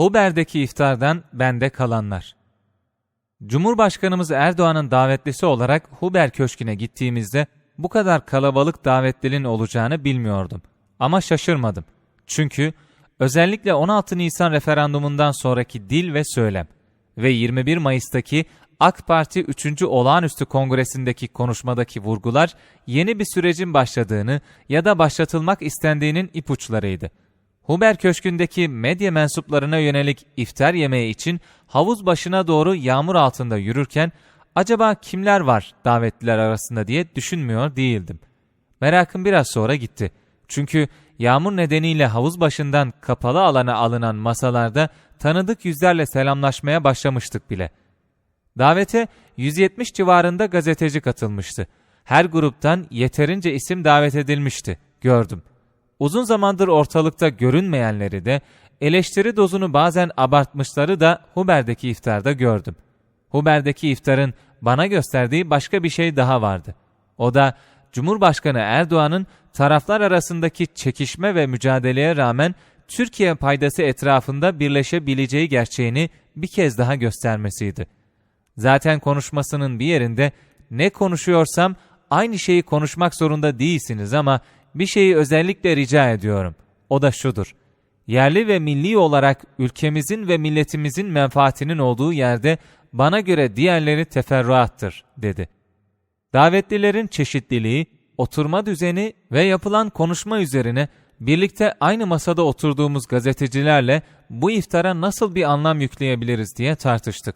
Huber'deki iftardan bende kalanlar. Cumhurbaşkanımız Erdoğan'ın davetlisi olarak Huber Köşkü'ne gittiğimizde bu kadar kalabalık davetlinin olacağını bilmiyordum. Ama şaşırmadım. Çünkü özellikle 16 Nisan referandumundan sonraki dil ve söylem ve 21 Mayıs'taki AK Parti 3. Olağanüstü Kongresi'ndeki konuşmadaki vurgular yeni bir sürecin başladığını ya da başlatılmak istendiğinin ipuçlarıydı. Huber Köşkü'ndeki medya mensuplarına yönelik iftar yemeği için havuz başına doğru yağmur altında yürürken acaba kimler var davetliler arasında diye düşünmüyor değildim. Merakım biraz sonra gitti. Çünkü yağmur nedeniyle havuz başından kapalı alana alınan masalarda tanıdık yüzlerle selamlaşmaya başlamıştık bile. Davete 170 civarında gazeteci katılmıştı. Her gruptan yeterince isim davet edilmişti, gördüm. Uzun zamandır ortalıkta görünmeyenleri de, eleştiri dozunu bazen abartmışları da Huber'deki iftarda gördüm. Huber'deki iftarın bana gösterdiği başka bir şey daha vardı. O da Cumhurbaşkanı Erdoğan'ın taraflar arasındaki çekişme ve mücadeleye rağmen Türkiye paydası etrafında birleşebileceği gerçeğini bir kez daha göstermesiydi. Zaten konuşmasının bir yerinde ne konuşuyorsam aynı şeyi konuşmak zorunda değilsiniz ama bir şeyi özellikle rica ediyorum. O da şudur. Yerli ve milli olarak ülkemizin ve milletimizin menfaatinin olduğu yerde bana göre diğerleri teferruattır, dedi. Davetlilerin çeşitliliği, oturma düzeni ve yapılan konuşma üzerine birlikte aynı masada oturduğumuz gazetecilerle bu iftara nasıl bir anlam yükleyebiliriz diye tartıştık.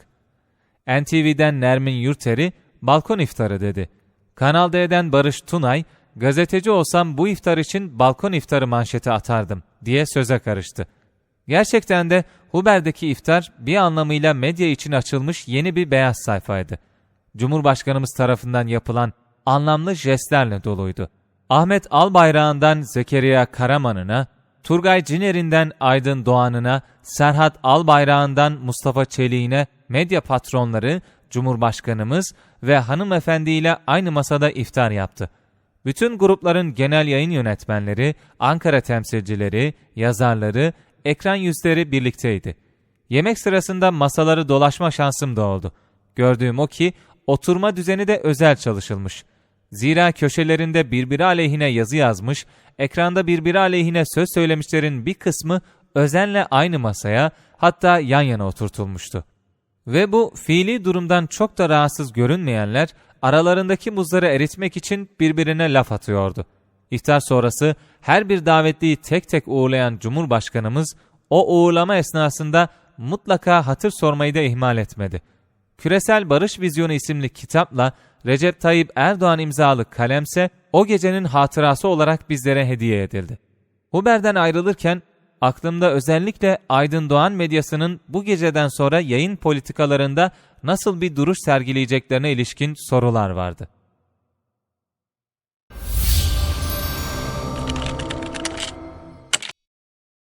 NTV'den Nermin Yurteri balkon iftarı dedi. Kanal D'den Barış Tunay, gazeteci olsam bu iftar için balkon iftarı manşeti atardım diye söze karıştı. Gerçekten de Huber'deki iftar bir anlamıyla medya için açılmış yeni bir beyaz sayfaydı. Cumhurbaşkanımız tarafından yapılan anlamlı jestlerle doluydu. Ahmet Albayrak'ından Zekeriya Karaman'ına, Turgay Ciner'inden Aydın Doğan'ına, Serhat Albayrak'ından Mustafa Çelik'ine medya patronları, Cumhurbaşkanımız ve hanımefendiyle aynı masada iftar yaptı. Bütün grupların genel yayın yönetmenleri, Ankara temsilcileri, yazarları, ekran yüzleri birlikteydi. Yemek sırasında masaları dolaşma şansım da oldu. Gördüğüm o ki oturma düzeni de özel çalışılmış. Zira köşelerinde birbiri aleyhine yazı yazmış, ekranda birbiri aleyhine söz söylemişlerin bir kısmı özenle aynı masaya hatta yan yana oturtulmuştu. Ve bu fiili durumdan çok da rahatsız görünmeyenler aralarındaki buzları eritmek için birbirine laf atıyordu. İftar sonrası her bir davetliyi tek tek uğurlayan Cumhurbaşkanımız o uğurlama esnasında mutlaka hatır sormayı da ihmal etmedi. Küresel Barış Vizyonu isimli kitapla Recep Tayyip Erdoğan imzalı kalemse o gecenin hatırası olarak bizlere hediye edildi. Huber'den ayrılırken aklımda özellikle Aydın Doğan medyasının bu geceden sonra yayın politikalarında nasıl bir duruş sergileyeceklerine ilişkin sorular vardı.